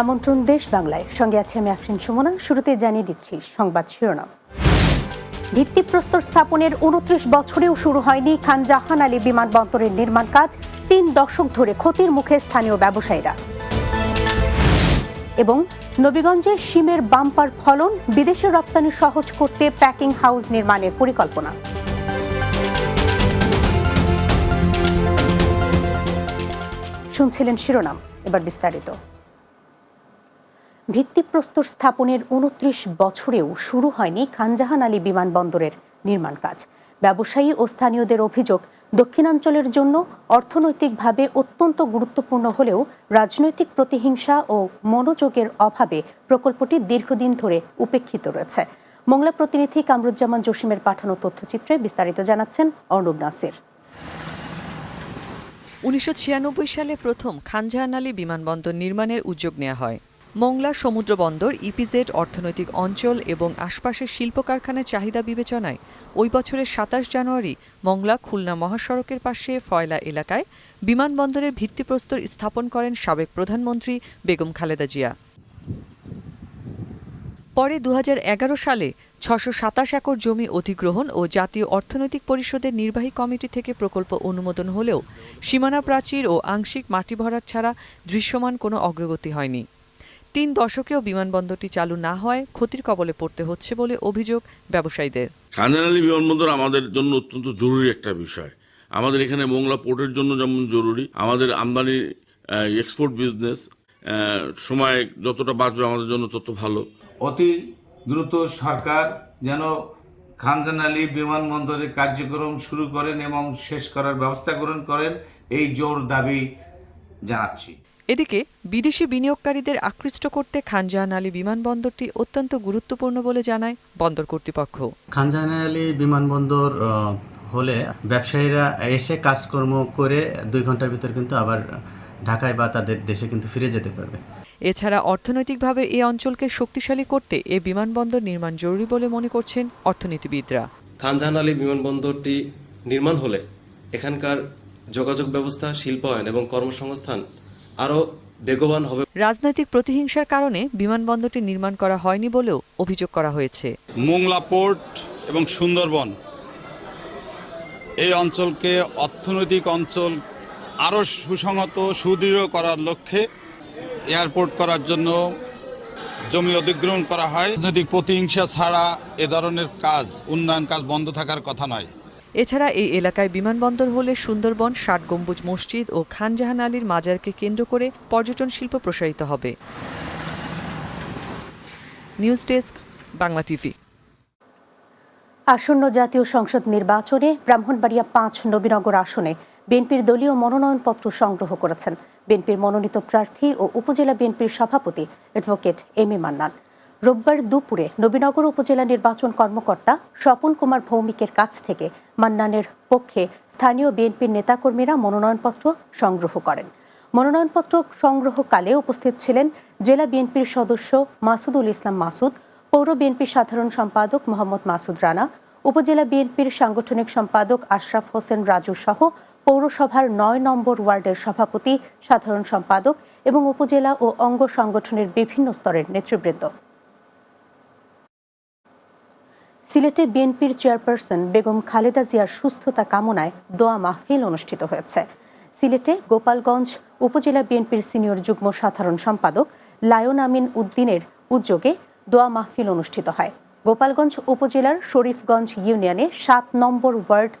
আমন্ত্রণ দেশ বাংলায়। সঙ্গে আছে আমি আফরিন সুমনা। শুরুতে জানিয়ে দিচ্ছি সংবাদ শিরোনাম। ভিত্তিপ্রস্তর স্থাপনের উনত্রিশ বছরেও শুরু হয়নি খান জাহান আলী বিমানবন্দরের নির্মাণ কাজ। তিন দশক ধরে ক্ষতির মুখে স্থানীয় ব্যবসায়ীরা। এবং নবীগঞ্জে শিমের বাম্পার ফলন বিদেশে রপ্তানি সহজ করতে প্যাকিং হাউস নির্মাণের পরিকল্পনা। শুনছিলেন শিরোনাম। এবার বিস্তারিত। ভিত্তিপ্রস্তর স্থাপনের উনত্রিশ বছরেও শুরু হয়নি খানজাহান আলী বিমানবন্দরের নির্মাণ কাজ। ব্যবসায়ী ও স্থানীয়দের অভিযোগ, দক্ষিণাঞ্চলের জন্য অর্থনৈতিকভাবে অত্যন্ত গুরুত্বপূর্ণ হলেও রাজনৈতিক প্রতিহিংসা ও মনোযোগের অভাবে প্রকল্পটি দীর্ঘদিন ধরে উপেক্ষিত রয়েছে। মোংলা প্রতিনিধি কামরুজ্জামান জসিমের পাঠানো তথ্যচিত্রে বিস্তারিত জানাচ্ছেন অর্ণব নাসির। উনিশশো সালে প্রথম খানজাহান আলী বিমানবন্দর নির্মাণের উদ্যোগ নেওয়া হয়। মোংলা সমুদ্র বন্দর, ইপিজেড অর্থনৈতিক অঞ্চল এবং আশপাশের শিল্প কারখানার চাহিদা বিবেচনায় ওই বছরের সাতাশ জানুয়ারি মংলা খুলনা মহাসড়কের পাশে ফয়লা এলাকায় বিমানবন্দরের ভিত্তিপ্রস্তর স্থাপন করেন সাবেক প্রধানমন্ত্রী বেগম খালেদা জিয়া। পরে দু হাজার এগারো সালে ছশো সাতাশ একর জমি অধিগ্রহণ ও জাতীয় অর্থনৈতিক পরিষদের নির্বাহী কমিটি থেকে প্রকল্প অনুমোদন হলেও সীমানা প্রাচীর ও আংশিক মাটি ভরাট ছাড়া দৃশ্যমান কোনো অগ্রগতি হয়নি। তিন দশকেও বিমানবন্দরটি চালু না হওয়ায় ক্ষতির কবলে পড়তে হচ্ছে বলে অভিযোগ ব্যবসায়ীদের। খানজান আলী বিমানবন্দর আমাদের জন্য অত্যন্ত জরুরি একটা বিষয়। আমাদের এখানে মোংলা পোর্টের জন্য যেমন জরুরি আমাদের আমদানি এক্সপোর্ট বিজনেস সময় যতটা বাঁচবে আমাদের জন্য তত ভালো। অতি দ্রুত সরকার যেন খানজান আলী বিমানবন্দরের কার্যক্রম শুরু করেন এবং শেষ করার ব্যবস্থা গ্রহণ করেন এই জোর দাবি জানাচ্ছি। এদিকে বিদেশি বিনিয়োগকারীদের আকৃষ্ট করতে খানজাহান আলী বিমানবন্দরটি অত্যন্ত গুরুত্বপূর্ণ বলে জানায় বন্দর কর্তৃপক্ষ। খানজাহান আলী বিমানবন্দর হলে ব্যবসায়ীরা এসে কাজকর্ম করে দুই ঘণ্টার ভিতর কিন্তু আবার ঢাকায় বা তাদের দেশে কিন্তু ফিরে যেতে পারবে। এছাড়া অর্থনৈতিকভাবে এই অঞ্চলকে শক্তিশালী করতে এ বিমানবন্দর নির্মাণ জরুরি বলে মনে করছেন অর্থনীতিবিদরা। খানজাহান আলী বিমানবন্দরটি নির্মাণ হলে এখানকার যোগাযোগ ব্যবস্থা শিল্পায়ন এবং কর্মসংস্থান আরও বেগবান হবে। রাজনৈতিক প্রতিহিংসার কারণে বিমানবন্দরটি নির্মাণ করা হয়নি বলেও অভিযোগ করা হয়েছে। মোংলা পোর্ট এবং সুন্দরবন এই অঞ্চলকে অর্থনৈতিক অঞ্চল আরও সুসংহত সুদৃঢ় করার লক্ষ্যে এয়ারপোর্ট করার জন্য জমি অধিগ্রহণ করা হয়। রাজনৈতিক প্রতিহিংসা ছাড়া এ ধরনের কাজ উন্নয়ন কাজ বন্ধ থাকার কথা নয়। এছাড়া এই এলাকায় বিমানবন্দর হলে সুন্দরবন ষাট গম্বুজ মসজিদ ও খানজাহান আলীর মাজারকে কেন্দ্র করে পর্যটন শিল্প প্রসারিত হবে। News desk, Bangla TV. আসন্ন জাতীয় সংসদ নির্বাচনে ব্রাহ্মণবাড়িয়া পাঁচ নবীনগর আসনে বিএনপির দলীয় মনোনয়নপত্র সংগ্রহ করেছেন। বিএনপির মনোনীত প্রার্থী ও উপজেলা বিএনপির সভাপতি অ্যাডভোকেট এম এ মান্নান। রোববার দুপুরে নবীনগর উপজেলা নির্বাচন কর্মকর্তা স্বপন কুমার ভৌমিকের কাছ থেকে মান্নানের পক্ষে স্থানীয় বিএনপির নেতাকর্মীরা মনোনয়নপত্র সংগ্রহ করেন। মনোনয়নপত্র সংগ্রহকালে উপস্থিত ছিলেন জেলা বিএনপির সদস্য মাসুদুল ইসলাম মাসুদ, পৌর বিএনপির সাধারণ সম্পাদক মোহাম্মদ মাসুদ রানা, উপজেলা বিএনপির সাংগঠনিক সম্পাদক আশরাফ হোসেন রাজু সহ পৌরসভার নয় নম্বর ওয়ার্ডের সভাপতি, সাধারণ সম্পাদক এবং উপজেলা ও অঙ্গ সংগঠনের বিভিন্ন স্তরের নেতৃবৃন্দ। সিলেটে বিএনপির চেয়ারপারসন বেগম খালেদা জিয়ার সুস্থতা কামনায় দোয়া মাহফিল অনুষ্ঠিত হয়েছে। সিলেটে গোপালগঞ্জ উপজেলা বিএনপির সিনিয়র যুগ্ম সাধারণ সম্পাদক লায়ন আমিন উদ্দিনের উদ্যোগে দোয়া মাহফিল অনুষ্ঠিত হয়। গোপালগঞ্জ উপজেলার শরীফগঞ্জ ইউনিয়নে সাত নম্বর ওয়ার্ড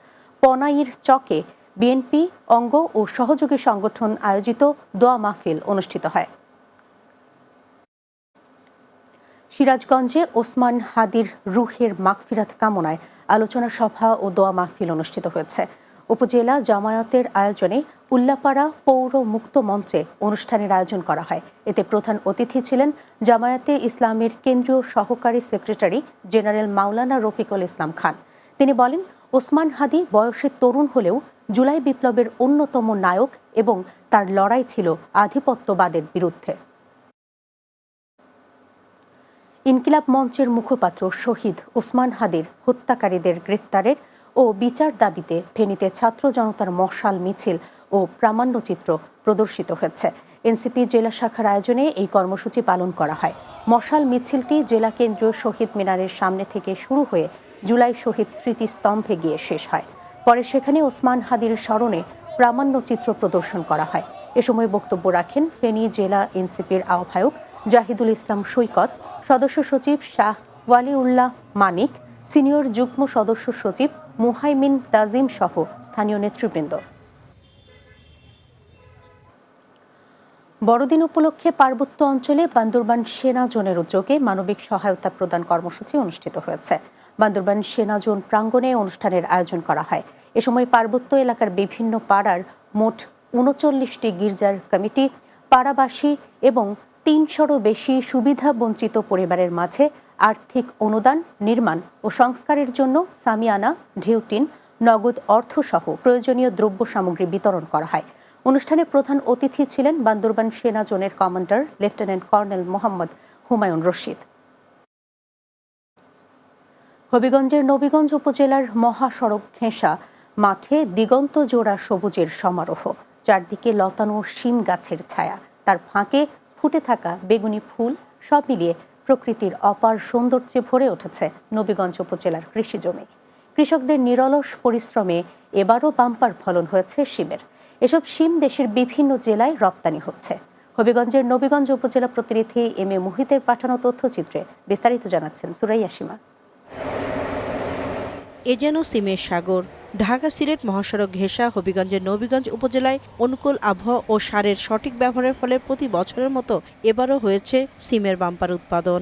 পনাইর চকে বিএনপি অঙ্গ ও সহযোগী সংগঠন আয়োজিত দোয়া মাহফিল অনুষ্ঠিত হয়। সিরাজগঞ্জে ওসমান হাদির রুহের মাগফিরাত কামনায় আলোচনা সভা ও দোয়া মাহফিল অনুষ্ঠিত হয়েছে। উপজেলা জামায়াতের আয়োজনে উল্লাপাড়া পৌর মুক্ত মঞ্চে অনুষ্ঠানের আয়োজন করা হয়। এতে প্রধান অতিথি ছিলেন জামায়াতে ইসলামের কেন্দ্রীয় সহকারী সেক্রেটারি জেনারেল মাওলানা রফিকুল ইসলাম খান। তিনি বলেন, ওসমান হাদি বয়সে তরুণ হলেও জুলাই বিপ্লবের অন্যতম নায়ক এবং তার লড়াই ছিল আধিপত্যবাদের বিরুদ্ধে। ইনকিলাব মঞ্চের মুখপাত্র শহীদ ওসমান হাদির হত্যাকারীদের গ্রেপ্তারের ও বিচার দাবিতে ফেনীতে ছাত্র জনতার মশাল মিছিল ও প্রামাণ্যচিত্র প্রদর্শিত হয়েছে। এনসিপি জেলা শাখার আয়োজনে এই কর্মসূচি পালন করা হয়। মশাল মিছিলটি জেলা কেন্দ্রীয় শহীদ মিনারের সামনে থেকে শুরু হয়ে জুলাই শহীদ স্মৃতিস্তম্ভে গিয়ে শেষ হয়। পরে সেখানে ওসমান হাদির স্মরণে প্রামাণ্য চিত্র প্রদর্শন করা হয়। এ সময় বক্তব্য রাখেন ফেনী জেলা এনসিপির আহ্বায়ক জাহিদুল ইসলাম সৈকত, সদস্য সচিব শাহ ওয়ালিউল্লাহ মানিক, সিনিয়র যুগ্ম সদস্য সচিব মুহাইমিন তাজিম সহ স্থানীয় নেতৃবৃন্দ। বড়দিন উপলক্ষে পার্বত্য অঞ্চলে বান্দরবান সেনা জোনের উদ্যোগে মানবিক সহায়তা প্রদান কর্মসূচি অনুষ্ঠিত হয়েছে। বান্দরবান সেনা জোন প্রাঙ্গণে অনুষ্ঠানের আয়োজন করা হয়। এ সময় পার্বত্য এলাকার বিভিন্ন পাড়ার মোট উনচল্লিশটি গির্জার কমিটি, পাড়াবাসী এবং তিনশোরও বেশি সুবিধা বঞ্চিত পরিবারের মাঝে আর্থিক অনুদান, নির্মাণ ও সংস্কারের জন্য সামিয়ানা, ঢিউটিন, নগদ অর্থসহ প্রয়োজনীয় দ্রব্য সামগ্রী বিতরণ করা হয়। অনুষ্ঠানে প্রধান অতিথি ছিলেন বান্দরবান সেনা জোনের commander lieutenant colonel Mohammad Humayun Rashid. হবিগঞ্জের নবীগঞ্জ উপজেলার মহাসড়ক ঘেঁষা মাঠে দিগন্ত জোড়া সবুজের সমারোহ, চারদিকে লতানো শিম গাছের ছায়া। তার ফাঁকে ফুটে থাকা বেগুনি ফুল সব মিলিয়ে প্রকৃতির অপার সৌন্দর্যে ভরে উঠেছে নবীগঞ্জ উপজেলার কৃষি জমি। কৃষকদের নিরলস পরিশ্রমে এবারও বাম্পার ফলন হয়েছে শিমের। এসব শিম দেশের বিভিন্ন জেলায় রপ্তানি হচ্ছে। হবিগঞ্জের নবীগঞ্জ উপজেলা প্রতিনিধি এম এ মুহিতের পাঠানো তথ্যচিত্রে বিস্তারিত জানাচ্ছেন সুরাইয়া সীমা। এ যেন সিমের সাগর ঢাকা সিলেট মহাসড়ক ঘেঁষা হবিগঞ্জের নবীগঞ্জ উপজেলায় অনুকূল আবহাওয়া ও সারের সঠিক ব্যবহারের ফলে প্রতি বছরের মতো এবারও হয়েছে সিমের বাম্পার উৎপাদন।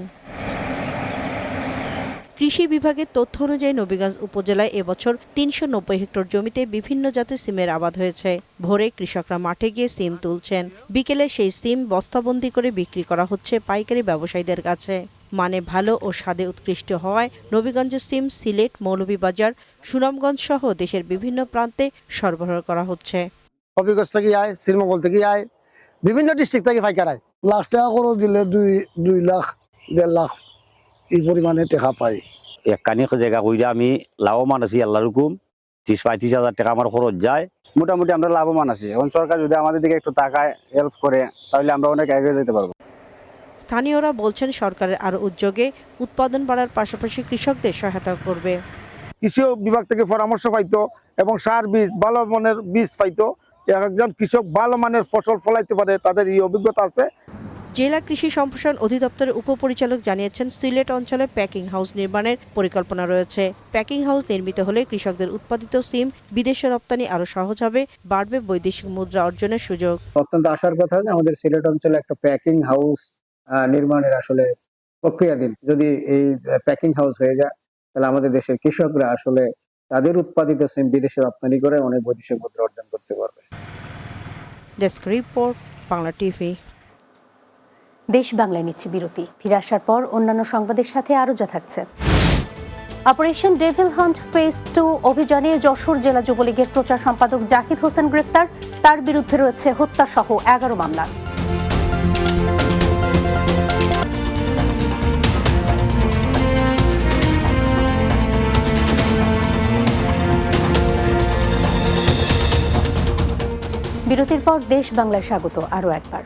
কৃষি বিভাগের তথ্য অনুযায়ী নবীগঞ্জ উপজেলায় এবছর তিনশো নব্বই হেক্টর জমিতে বিভিন্ন জাতের সিমের আবাদ হয়েছে। ভোরে কৃষকরা মাঠে গিয়ে সিম তুলছেন। বিকেলে সেই সিম বস্তাবন্দি করে বিক্রি করা হচ্ছে পাইকারি ব্যবসায়ীদের কাছে। মানে ভালো ও স্বাদে উৎকৃষ্ট হওয়ায় নবীগঞ্জ সিম সিলেট মৌলভীবাজার সুনামগঞ্জ সহ দেশের বিভিন্ন প্রান্তে সরবরাহ করা হচ্ছে। হবিগঞ্জ থেকে আয় শ্রীমঙ্গল থেকে আয় বিভিন্ন ডিস্ট্রিক্ট থেকে পাইকার আয় লাখ টাকা করে দিলে দুই দুই লাখ দেড় লাখ এই পরিমাণে টাকা পাই একখানি জায়গা কইরা আমি লাভবান আছি আল্লাহর হুকুম। ত্রিশ পঁয়ত্রিশ হাজার টাকা আমার খরচ যায়। মোটামুটি আমরা লাভবান আছি। এখন সরকার যদি আমাদের দিকে একটু টাকা হেল্প করে তাহলে আমরা অনেক এগিয়ে যেতে পারব। স্থানীয়রা বলছেন সরকারের আরও উদ্যোগে উৎপাদন বাড়ার পাশাপাশি কৃষকদের সহায়তা করবে। কৃষি বিভাগ থেকে পরামর্শ পাইতো এবং সার বীজ ভালো মানের বীজ পাইতো। একজন কৃষক ভালো মানের ফসল ফলাইতে পারে তাদের এই অভিজ্ঞতা আছে। জেলা কৃষি সম্প্রসারণ অধিদপ্তরের উপপরিচালক জানিয়েছেন সিলেট অঞ্চলে প্যাকিং হাউস নির্মাণের পরিকল্পনা রয়েছে। প্যাকিং হাউস নির্মিত হলে কৃষকদের উৎপাদিত সিম বিদেশে রপ্তানি আরও সহজ হবে বাড়বে বৈদেশিক মুদ্রা অর্জনের সুযোগ। অত্যন্ত আশার কথা যে আমাদের সিলেট অঞ্চলে একটা প্যাকিং হাউস নির্মাণের আসলে প্রক্রিয়াধীন যদি এই প্যাকিং হাউস হয়ে যায় তাহলে আমাদের দেশের কৃষকরা আসলে তাদের উৎপাদিত সিম বিদেশে রপ্তানি করে অনেক বৈদেশিক মুদ্রা অর্জন করতে পারবে। ডেস্ক রিপোর্ট বাংলা টিভি দেশ বাংলায় নিচ্ছে বিরতি। ফিরে আসার পর অন্যান্য সংবাদের সাথে আরও যা থাকছে। Operation devil hunt phase two অভিযানে যশোর জেলা যুবলীগের প্রচার সম্পাদক জাকিদ হোসেন গ্রেপ্তার। তার বিরুদ্ধে রয়েছে হত্যা সহ এগারো মামলা। বিরতির পর দেশ বাংলায় স্বাগত আরও একবার।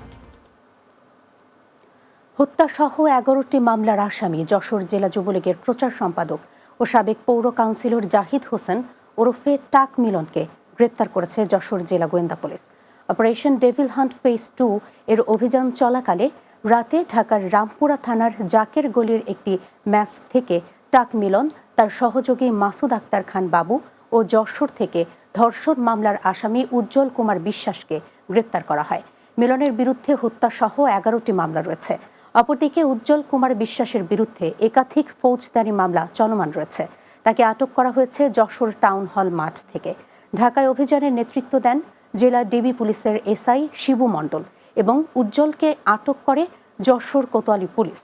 হত্যাসহ এগারোটি মামলার আসামি যশোর জেলা যুবলীগের প্রচার সম্পাদক ও সাবেক পৌর কাউন্সিলর জাহিদ হোসেন ওরফে টাক মিলনকে গ্রেপ্তার করেছে যশোর জেলা গোয়েন্দা police. Operation devil hunt phase two এর অভিযান চলাকালে রাতে ঢাকার রামপুরা থানার জাকের গলির একটি ম্যাচ থেকে টাক মিলন, তার সহযোগী মাসুদ আক্তার খান বাবু ও যশোর থেকে ধর্ষণ মামলার আসামি উজ্জ্বল কুমার বিশ্বাসকে গ্রেপ্তার করা হয়। মিলনের বিরুদ্ধে হত্যাসহ এগারোটি মামলা রয়েছে। অপরদিকে উজ্জ্বল কুমার বিশ্বাসের বিরুদ্ধে একাধিক ফৌজদারি মামলা চলমান রয়েছে। তাকে আটক করা হয়েছে যশোর টাউন হল মাঠ থেকে। ঢাকায় অভিযানের নেতৃত্ব দেন জেলা ডিবি পুলিশের এসআই শিবু মণ্ডল এবং উজ্জ্বলকে আটক করে যশোর কোতোয়ালি পুলিশ।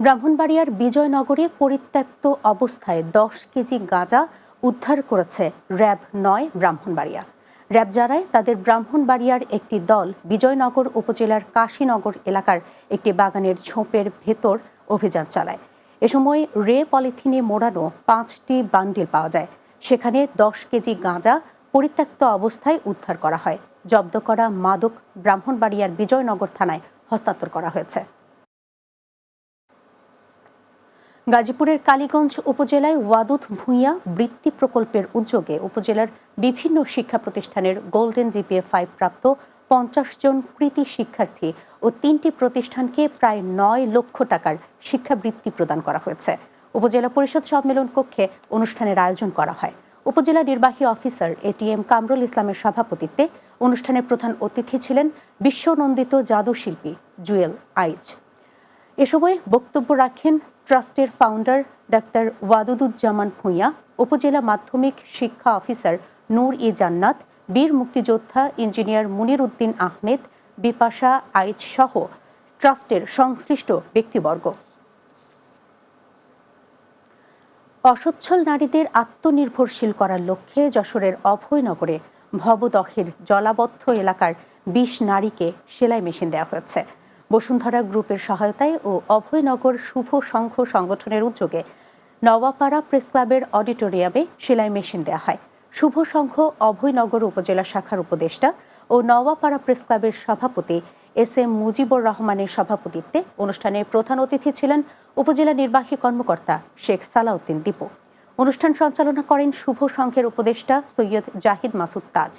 ব্রাহ্মণবাড়িয়ার বিজয়নগরে পরিত্যক্ত অবস্থায় দশ কেজি গাঁজা উদ্ধার করেছে র্যাব নয় ব্রাহ্মণবাড়িয়া। র্যাব জানায়, তাদের ব্রাহ্মণবাড়িয়ার একটি দল বিজয়নগর উপজেলার কাশীনগর এলাকার একটি বাগানের ঝোপের ভেতর অভিযান চালায়। এ সময় রে পলিথিনে মোড়ানো পাঁচটি বান্ডিল পাওয়া যায়। সেখানে দশ কেজি গাঁজা পরিত্যক্ত অবস্থায় উদ্ধার করা হয়। জব্দ করা মাদক ব্রাহ্মণবাড়িয়ার বিজয়নগর থানায় হস্তান্তর করা হয়েছে। গাজীপুরের কালীগঞ্জ উপজেলায় ওয়াদুদ ভূঁইয়া বৃত্তি প্রকল্পের উদ্যোগে উপজেলার বিভিন্ন শিক্ষা প্রতিষ্ঠানের গোল্ডেন জিপিএ ফাইভ প্রাপ্ত পঞ্চাশ জন কৃতি শিক্ষার্থী ও তিনটি প্রতিষ্ঠানকে প্রায় নয় লক্ষ টাকার শিক্ষাবৃত্তি প্রদান করা হয়েছে। উপজেলা পরিষদ সম্মেলন কক্ষে অনুষ্ঠানের আয়োজন করা হয়। উপজেলা নির্বাহী অফিসার এটিএম কামরুল ইসলামের সভাপতিত্বে অনুষ্ঠানের প্রধান অতিথি ছিলেন বিশ্বনন্দিত জাদুশিল্পী জুয়েল আইজ এ সময় বক্তব্য রাখেন ট্রাস্টের ফাউন্ডার ডাক্তার ওয়াদুদুজ্জামান ভূঁইয়া, উপজেলা মাধ্যমিক শিক্ষা অফিসার নূর ই জান্নাত, বীর মুক্তিযোদ্ধা ইঞ্জিনিয়ার মুনির উদ্দিন আহমেদ, বিপাশা আইচ সহ ট্রাস্টের সংশ্লিষ্ট ব্যক্তিবর্গ। অসচ্ছল নারীদের আত্মনির্ভরশীল করার লক্ষ্যে যশোরের অভয়নগরে ভবদহের জলাবদ্ধ এলাকার বিশ নারীকে সেলাই মেশিন দেওয়া হয়েছে। বসুন্ধরা গ্রুপের সহায়তায় ও অভয়নগর শুভ সংঘ সংগঠনের উদ্যোগে নওয়াপাড়া প্রেস ক্লাবের অডিটোরিয়ামে সেলাই মেশিন দেওয়া হয়। শুভ সংঘ অভয়নগর উপজেলা শাখার উপদেষ্টা ও নওয়াপাড়া প্রেস ক্লাবের সভাপতি এস এম মুজিবুর রহমানের সভাপতিত্বে অনুষ্ঠানে প্রধান অতিথি ছিলেন উপজেলা নির্বাহী কর্মকর্তা শেখ সালাউদ্দিন দীপু। অনুষ্ঠান সঞ্চালনা করেন শুভ সংঘের উপদেষ্টা সৈয়দ জাহিদ মাসুদ তাজ।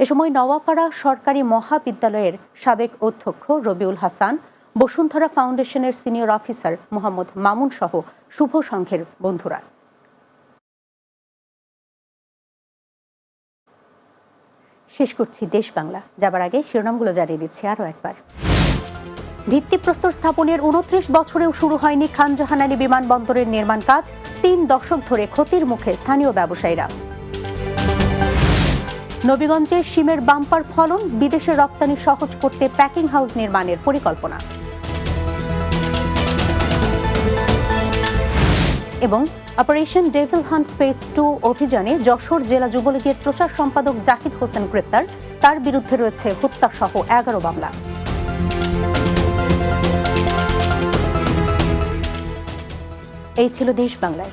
এ সময় নওয়াপাড়া সরকারি মহাবিদ্যালয়ের সাবেক অধ্যক্ষ রবিউল হাসান, বসুন্ধরা ফাউন্ডেশনের সিনিয়র অফিসার মোহাম্মদ মামুন সহ শুভ সংঘের বন্ধুরা। শেষ করছি দেশ বাংলা। যাবার আগে শিরোনামগুলো জানিয়ে দিচ্ছি আরও একবার। ভিত্তিপ্রস্তর স্থাপনের উনত্রিশ বছরেও শুরু হয়নি খানজাহান আলী বিমানবন্দরের নির্মাণ কাজ। তিন দশক ধরে ক্ষতির মুখে স্থানীয় ব্যবসায়ীরা নবীগঞ্জে শিমের বাম্পার ফলন বিদেশে রপ্তানি সহজ করতে প্যাকিং হাউস নির্মাণের পরিকল্পনা। এবং operation devil hunt phase two অভিযানে যশোর জেলা যুবলীগের প্রচার সম্পাদক জাহিদ হোসেন গ্রেপ্তার। তার বিরুদ্ধে রয়েছে হত্যা সহ এগারো মামলা। এই ছিল দেশ বাংলায়।